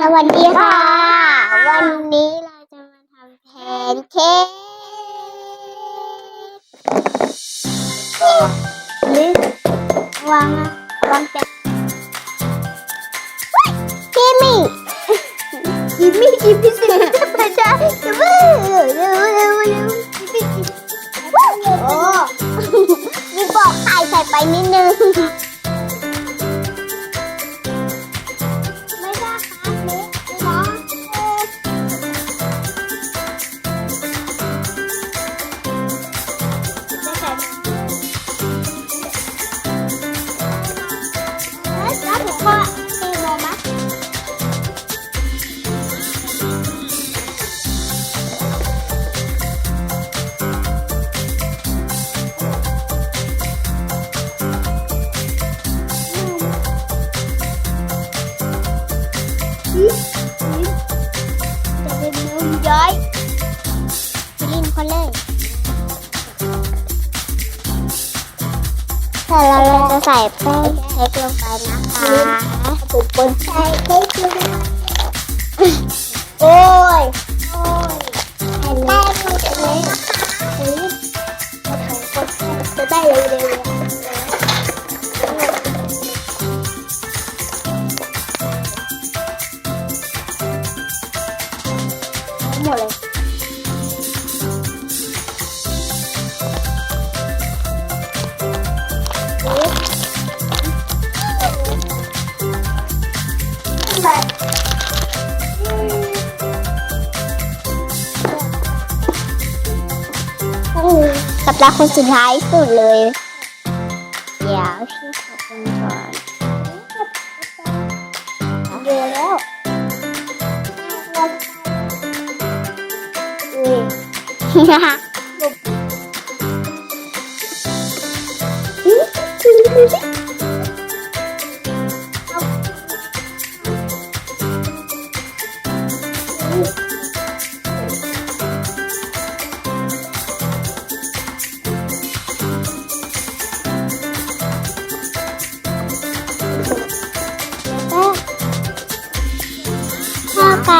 สวัสดีค่ะ วันนี้เราจะมาทำแพนเค้กนี่วางอะวางแจจิมมี่จิมมี่จิมมี่สิจะไปได้จะเร็วเร็วเร็วเร็วจิมมี่จิมมี่โอ้มีปอกไข่ใส่ไปนิดนึง แต่เราจะใส่แป้งเค้กลงไปนะคะปุบนใส่เค้กลงโอ้ยโอ้ยแป้งมันจะเละเฮ้ยเราทำคนจะได้เร็วๆหมดเลย กับตาคนสุดท้ายสุดเลย เดี๋ยวชื่ขอบคุณก่อนเยอะแล้วอุ้ยเข้า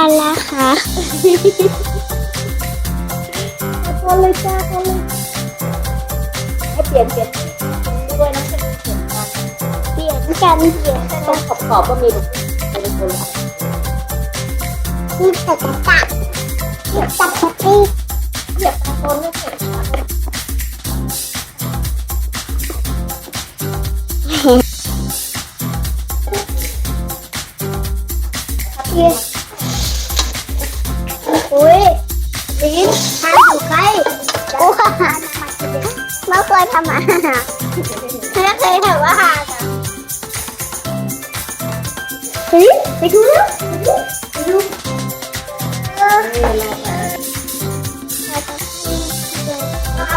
กันแล้วค่ะคนเลยจ้าคนเลยให้เปลี่ยนเปลี่ยนด้วยนะเปลี่ยนกันเปลี่ยนกันต้องขอบขอบก็มีเป็นคนละนี่ต่กระตักนี่ตักะปิเหยียบตาต้นไม่เสร็จพี่ อุ้ยลิ้นทานอยู่ใกล้อ้วนไม่เคยทำอาหารไม่เคยทำอาหารอะเฮ้ยไปดูแล้วไปดู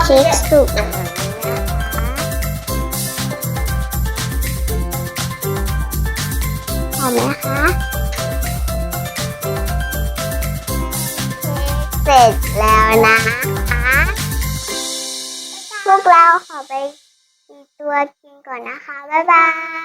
เค้กสุกหอมไหมคะ แล้วนะคะพวกเราขอไปตีตัวกินก่อนนะคะ บ๊ายบาย